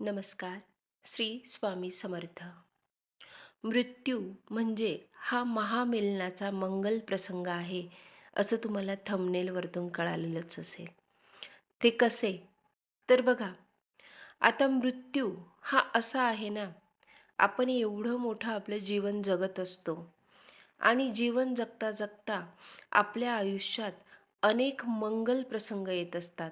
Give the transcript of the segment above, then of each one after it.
नमस्कार. श्री स्वामी समर्थ. मृत्यू म्हणजे हा महामिलनाचा मंगल प्रसंग आहे असं तुम्हाला थंबनेलवरतून कळालेलंच असेल. ते कसे? तर बघा आता मृत्यू हा असा आहे ना आपण एवढं मोठं आपलं जीवन जगत असतो आणि जीवन जगता जगता आपल्या आयुष्यात अनेक मंगल प्रसंग येत असतात.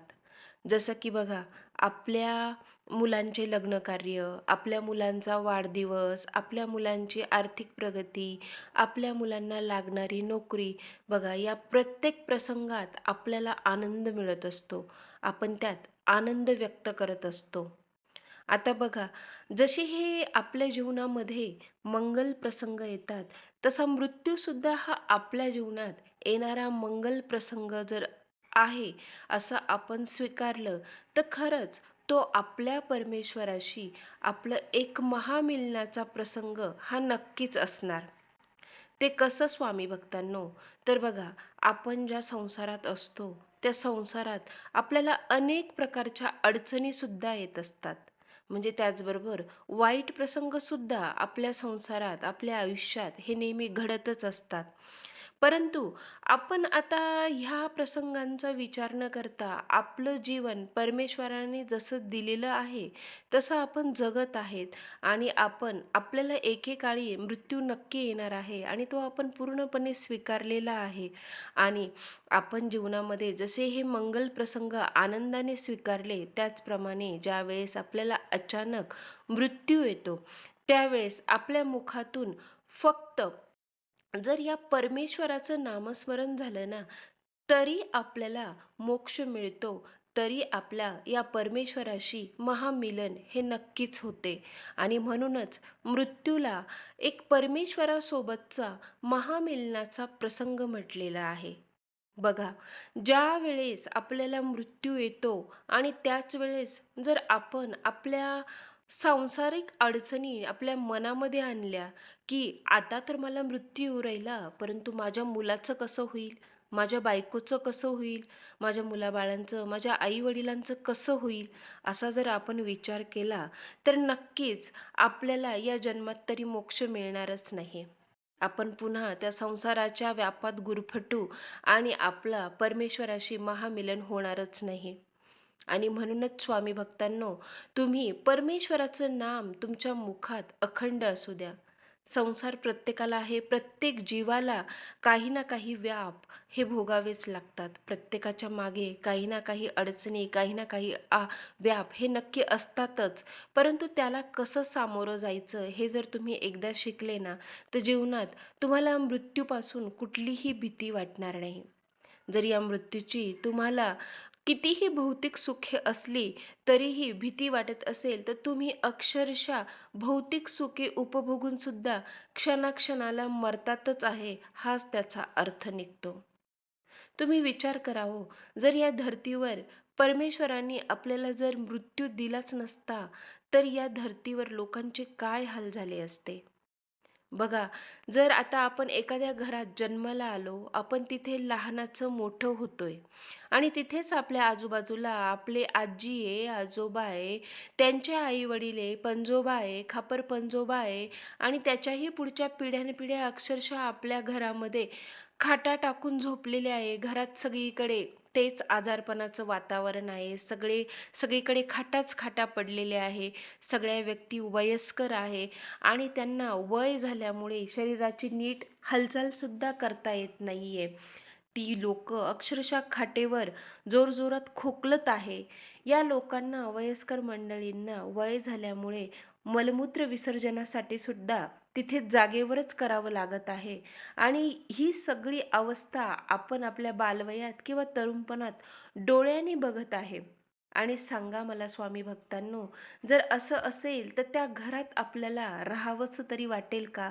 जसं की बघा आपल्या मुलांचे लग्नकार्य आपल्या मुलांचा वाढदिवस आपल्या मुलांची आर्थिक प्रगती आपल्या मुलांना लागणारी नोकरी बघा या प्रत्येक प्रसंगात आपल्याला आनंद मिळत असतो. आपण त्यात आनंद व्यक्त करत असतो. आता बघा जशी हे आपल्या जीवनामध्ये मंगल प्रसंग येतात तसा मृत्यूसुद्धा हा आपल्या जीवनात येणारा मंगल प्रसंग जर आहे असं आपण स्वीकारलं तर खरंच तो आपल्या परमेश्वराशी आपलं एक महामिलनाचा प्रसंग हा नक्कीच असणार. ते कसं स्वामी भक्तांनो? तर बघा आपण ज्या संसारात असतो त्या संसारात आपल्याला अनेक प्रकारच्या अडचणीसुद्धा येत असतात. म्हणजे त्याचबरोबर वाईट प्रसंगसुद्धा आपल्या संसारात आपल्या आयुष्यात हे नेहमी घडतच असतात. परंतु आपण आता ह्या प्रसंगांचा विचार न करता आपलं जीवन परमेश्वराने जसं दिलेलं आहे तसं आपण जगत आहेत आणि आपण आपल्याला एकेकाळी मृत्यू नक्की येणार आहे आणि तो आपण पूर्णपणे स्वीकारलेला आहे. आणि आपण जीवनामध्ये जसे हे मंगल प्रसंग आनंदाने स्वीकारले त्याचप्रमाणे ज्यावेळेस आपल्याला अचानक मृत्यू येतो. त्यावेळेस आपल्या मुखातून फक्त जर या परमेश्वराचं नामस्मरण झालं ना तरी आपल्याला मोक्ष मिळतो तरी आपल्या या परमेश्वराशी महामिलन हे नक्कीच होते. आणि म्हणूनच मृत्यूला एक परमेश्वरासोबतचा महामिलनाचा प्रसंग म्हटलेला आहे. बघा ज्या वेळेस आपल्याला मृत्यू येतो आणि त्याच वेळेस जर आपण आपल्या सांसारिक अडचणी आपल्या मनामध्ये आणल्या की आता तर मला मृत्यू येऊ राहिला परंतु माझ्या मुलाचं कसं होईल? माझ्या बायकोचं कसं होईल? माझ्या मुलाबाळांचं माझ्या आईवडिलांचं कसं होईल? असा जर आपण विचार केला तर नक्कीच आपल्याला या जन्मात तरी मोक्ष मिळणारच नाही. आपण पुन्हा त्या संसाराच्या व्यापात गुरफटू आणि आपला परमेश्वराशी महामिलन होणारच नाही. आणि म्हणूनच स्वामी भक्तांनो तुम्ही परमेश्वराचं नाम तुमच्या मुखात अखंड असू द्या. संसार प्रत्येकाला आहे. प्रत्येक जीवाला काही ना काही व्याप हे भोगावेच लागतात. प्रत्येकाच्या मागे काही ना काही अडचणी काही ना काही आ व्याप हे नक्की असतातच. परंतु त्याला कसं सामोरं जायचं हे जर तुम्ही एकदा शिकले ना तर जीवनात तुम्हाला मृत्यूपासून कुठलीही भीती वाटणार नाही. जर या मृत्यूची तुम्हाला कितीही भौतिक सुखे असली तरीही भीती वाटत असेल तर तुम्ही अक्षरशः भौतिक सुखे उपभोगून सुद्धा क्षणाक्षणाला मरतातच आहे हाच त्याचा अर्थ निघतो. तुम्ही विचार करावो हो, जर या धर्तीवर परमेश्वरांनी आपल्याला जर मृत्यू दिलाच नसता तर या धर्तीवर लोकांचे काय हाल झाले असते? बघा जर आता आपण एखाद्या घरात जन्माला आलो आपण तिथे लहानाचं मोठं होतोय आणि तिथेच आपल्या आजूबाजूला आपले आजी आहे आजोबा आहे त्यांचे आई वडील आहे पंजोबा आहे खापर पंजोबा आहे आणि त्याच्याही पुढच्या पिढ्यानपिढ्या अक्षरशः आपल्या घरामध्ये खाटा टाकून झोपलेले आहे घरात सगळीकडे तेच आजारपणाचं वातावरण आहे. सगळे सगळीकडे खाटाच खाटा पडलेले आहे. सगळ्या व्यक्ती वयस्कर आहे आणि त्यांना वय झाल्यामुळे शरीराची नीट हालचालसुद्धा करता येत नाही आहे ती लोक अक्षरशः खाटेवर जोरजोरात खोकलत आहे. या लोकांना वयस्कर मंडळींना वय झाल्यामुळे मलमूत्र विसर्जनासाठी सुद्धा तिथे जागेवरच करावं लागत आहे. आणि ही सगळी अवस्था आपण आपल्या बालवयात किंवा तरुणपणात डोळ्याने बघत आहे. आणि सांगा मला स्वामी भक्तांनो जर असं असेल तर त्या घरात आपल्याला राहावंसं तरी वाटेल का?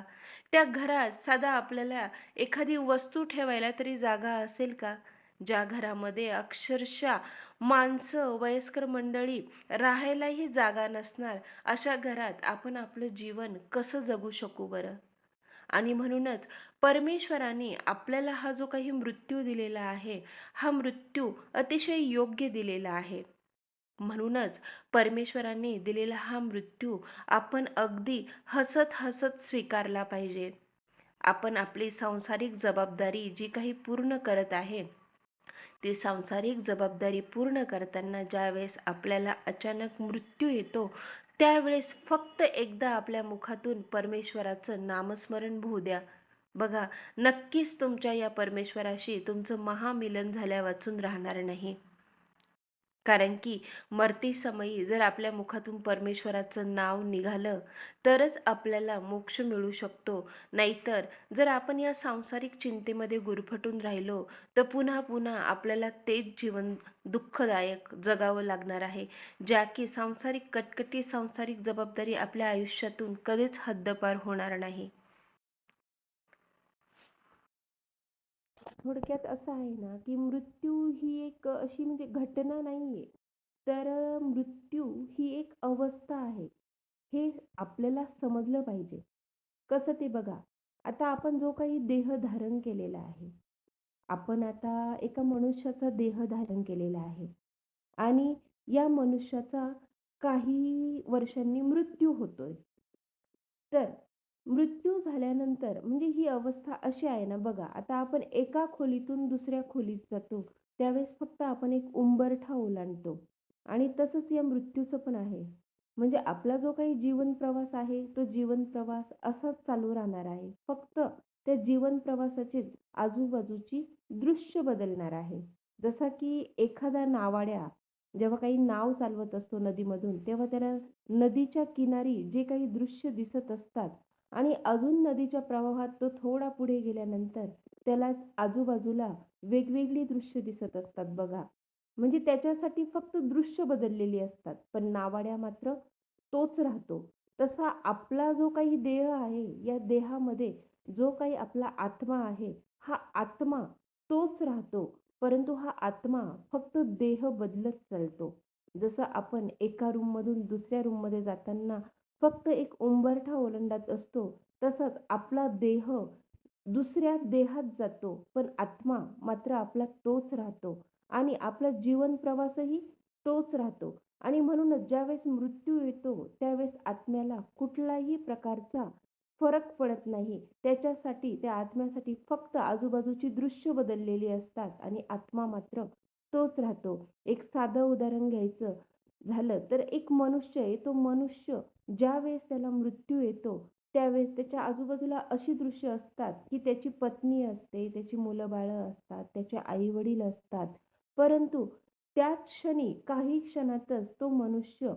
त्या घरात साधा आपल्याला एखादी वस्तू ठेवायला तरी जागा असेल का? ज्या घरामध्ये अक्षरशः माणसं वयस्कर मंडळी राहायलाही जागा नसणार अशा घरात आपण आपलं जीवन कसं जगू शकू बरं? आणि म्हणूनच परमेश्वराने आपल्याला हा जो काही मृत्यू दिलेला आहे हा मृत्यू अतिशय योग्य दिलेला आहे. म्हणूनच परमेश्वरांनी दिलेला हा मृत्यू आपण अगदी हसत हसत स्वीकारला पाहिजे. आपण आपली सांसारिक जबाबदारी जी काही पूर्ण करत आहे ती सांसारिक जबाबदारी पूर्ण करताना ज्यावेळेस आपल्याला अचानक मृत्यू येतो त्यावेळेस फक्त एकदा आपल्या मुखातून परमेश्वराचं नामस्मरण होऊ द्या. बघा नक्कीच तुमच्या या परमेश्वराशी तुमचं महामिलन झाल्या वाचून राहणार नाही. कारण की मरतीसमयी जर आपल्या मुखातून परमेश्वराचं नाव निघालं तरच आपल्याला मोक्ष मिळू शकतो. नाहीतर जर आपण या सांसारिक चिंतेमध्ये गुरफटून राहिलो तर पुन्हा पुन्हा आपल्याला तेच जीवन दुःखदायक जगावं लागणार आहे ज्या की सांसारिक कटकटी सांसारिक जबाबदारी आपल्या आयुष्यातून कधीच हद्दपार होणार नाही. थोडक्यात असं आहे ना की मृत्यू ही एक अशी म्हणजे घटना नाही आहे तर मृत्यू ही एक अवस्था आहे. हे आपल्याला समजलं पाहिजे. कसं ते बघा. आता आपण जो काही देह धारण केलेला आहे आपण आता एका मनुष्याचा देह धारण केलेला आहे. आणि या मनुष्याचा काही वर्षांनी मृत्यू होतोय. तर मृत्यू झाल्यानंतर म्हणजे ही अवस्था अशी आहे ना बघा आता आपण एका खोलीतून दुसऱ्या खोलीत जातो त्यावेळेस फक्त आपण एक उंबरठा ओलांडतो. आणि तसंच या मृत्यूचं पण आहे. म्हणजे आपला जो काही जीवन प्रवास आहे तो जीवन प्रवास असाच चालू राहणार आहे. फक्त त्या जीवन प्रवासाची आजूबाजूची दृश्य बदलणार आहे. जसा की एखादा नावाड्या जेव्हा काही नाव चालवत असतो नदीमधून तेव्हा त्याला नदीच्या किनारी जे काही दृश्य दिसत असतात आणि अजून नदीच्या प्रवाहात तो थोडा पुढे गेल्यानंतर त्याला आजूबाजूला वेगवेगळी दृश्य दिसत असतात बघा. म्हणजे त्याच्यासाठी फक्त दृश्य बदललेली असतात पण नावाड्या मात्र तोच राहतो. तसा आपला जो काही देह आहे या देहामध्ये जो काही आपला आत्मा आहे हा आत्मा तोच राहतो. परंतु हा आत्मा फक्त देह बदलत चालतो. जसं आपण एका रूममधून दुसऱ्या रूममध्ये जाताना फक्त एक उंबरठा ओलांडत असतो तसंच आपला देह दुसऱ्या देहात जातो पण आत्मा मात्र आपला तोच राहतो आणि आपला जीवन प्रवासही तोच राहतो. आणि म्हणूनच ज्यावेळेस मृत्यू येतो त्यावेळेस आत्म्याला कुठलाही प्रकारचा फरक पडत नाही. त्याच्यासाठी त्या आत्म्यासाठी फक्त आजूबाजूची दृश्य बदललेली असतात आणि आत्मा मात्र तोच राहतो. एक साधं उदाहरण घ्यायचं झालं तर एक मनुष्य आहे तो मनुष्य ज्यावेळेस त्याला मृत्यू येतो त्यावेळेस त्याच्या आजूबाजूला अशी दृश्य असतात की त्याची पत्नी असते त्याची मुलं बाळं असतात त्याचे आई वडील असतात. परंतु त्याच क्षणी काही क्षणातच तो मनुष्य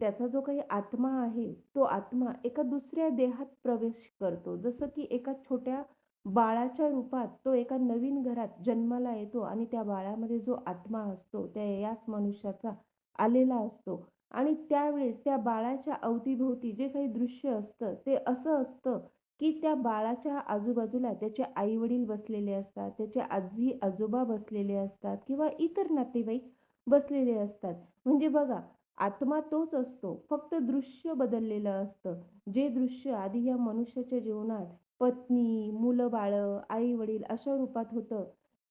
त्याचा जो काही आत्मा आहे तो आत्मा एका दुसऱ्या देहात प्रवेश करतो. जसं की एका छोट्या बाळाच्या रूपात तो एका नवीन घरात जन्माला येतो आणि त्या बाळामध्ये जो आत्मा असतो त्या याच मनुष्याचा आलेला असतो. आणि त्यावेळेस त्या बाळाच्या अवतीभोवती जे काही दृश्य असतं ते असं असतं की त्या बाळाच्या आजूबाजूला त्याचे आई वडील बसलेले असतात त्याचे आजी आजोबा बसलेले असतात किंवा इतर नातेवाईक बसलेले असतात. म्हणजे बघा आत्मा तोच असतो फक्त दृश्य बदललेलं असतं. जे दृश्य आधी या मनुष्याच्या जीवनात पत्नी मुलं बाळं आई वडील अशा रूपात होतं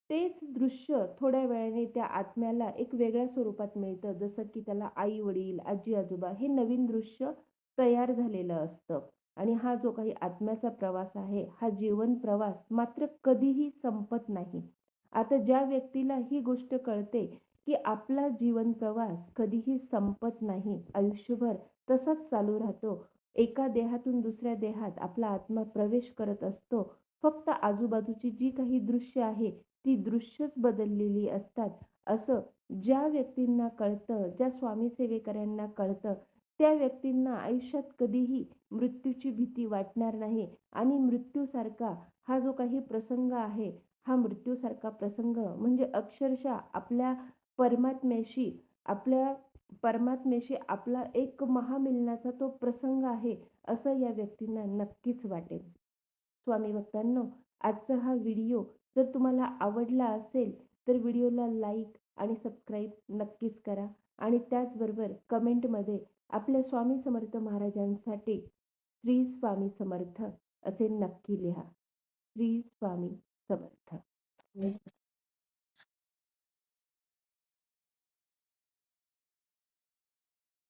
तेच दृश्य थोड्या वेळाने त्या आत्म्याला एक वेगळ्या स्वरूपात मिळतं. जसं की त्याला आई वडील आजी आजोबा हे नवीन दृश्य तयार झालेलं असतं. आणि हा जो काही आत्म्याचा प्रवास आहे हा जीवन प्रवास मात्र कधीही संपत नाही. आता ज्या व्यक्तीला ही गोष्ट कळते की आपला जीवन प्रवास कधीही संपत नाही आयुष्यभर तसाच चालू राहतो एका देहातून दुसऱ्या देहात आपला आत्मा प्रवेश करत असतो फक्त आजूबाजूची जी काही दृश्य आहे ती दृश्यच बदललेली असतात. असं ज्या व्यक्तींना कळतं ज्या स्वामी सेवेकऱ्यांना कळतं त्या व्यक्तींना आयुष्यात कधीही मृत्यूची भीती वाटणार नाही. आणि मृत्यूसारखा हा जो काही प्रसंग आहे हा मृत्यूसारखा प्रसंग म्हणजे अक्षरशः आपल्या परमात्म्याशी आपल्या परमात्म्याशी आपला एक महामिलनाचा तो प्रसंग आहे असं या व्यक्तींना नक्कीच वाटेल. स्वामी भक्तांनो आजचा हा व्हिडिओ जर तुम्हाला आवडला असेल तर व्हिडिओला लाईक आणि सबस्क्राईब नक्कीच करा आणि त्याचबरोबर कमेंटमध्ये आपल्या स्वामी समर्थ महाराजांसाठी श्री स्वामी समर्थ असे नक्की लिहा. श्री स्वामी समर्थ.